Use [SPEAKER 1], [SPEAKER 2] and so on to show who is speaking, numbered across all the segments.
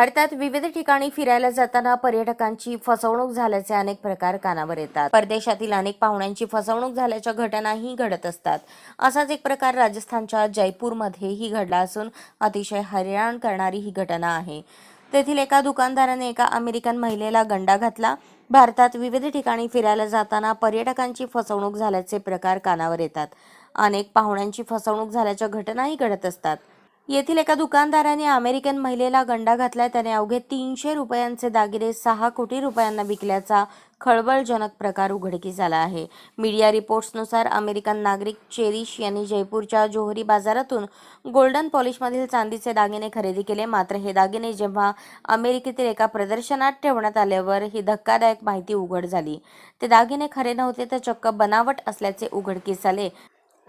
[SPEAKER 1] भारतात विविध ठिकाणी फिरायला जाताना पर्यटकांची फसवणूक झाल्याचे अनेक प्रकार कानावर येतात. परदेशातील अनेक पाहुण्यांची फसवणूक झाल्याच्या घटनाही घडत असतात. असाच एक प्रकार राजस्थानच्या जयपूरमध्येही घडला असून अतिशय हैराण करणारी ही घटना आहे. तेथील एका दुकानदाराने एका अमेरिकन महिलेला गंडा घातला. भारतात विविध ठिकाणी फिरायला जाताना पर्यटकांची फसवणूक झाल्याचे प्रकार कानावर येतात. अनेक पाहुण्यांची फसवणूक झाल्याच्या घटनाही घडत असतात. येथील एका दुकानदाराने अमेरिकन महिलेला गंडा घातलाय. त्याने अवघे तीनशे रुपयांचे दागिने सहा कोटी रुपयांना विकल्याचा खळबळजनक प्रकार उघडकीस आला आहे. मीडिया रिपोर्ट्सनुसार अमेरिकन नागरिक चेरिश यांनी जयपूरच्या जोहरी बाजारातून गोल्डन पॉलिशमधील चांदीचे दागिने खरेदी केले. मात्र हे दागिने जेव्हा अमेरिकेतील एका प्रदर्शनात ठेवण्यात आल्यावर ही धक्कादायक माहिती उघड झाली. ते दागिने खरे नव्हते तर चक्क बनावट असल्याचे उघडकीस आले.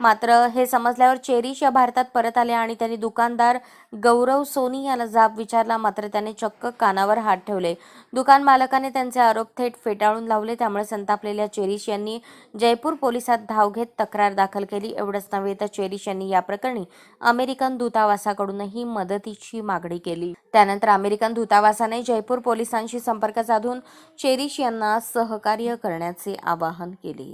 [SPEAKER 1] मात्र हे समजल्यावर चेरीश या भारतात परत आले आणि त्यांनी दुकानदार गौरव सोनी याला जाब विचारला. मात्र त्याने चक्क कानावर हात ठेवले. दुकान मालकाने त्यांचे आरोप थेट फेटाळून लावले. त्यामुळे संतापलेल्या चेरीश यांनी जयपूर पोलिसात धाव घेत तक्रार दाखल केली. एवढंच नव्हे तर चेरीश यांनी या प्रकरणी अमेरिकन दूतावासाकडूनही मदतीची मागणी केली. त्यानंतर अमेरिकन दूतावासाने जयपूर पोलिसांशी संपर्क साधून चेरीश यांना सहकार्य करण्याचे आवाहन केले.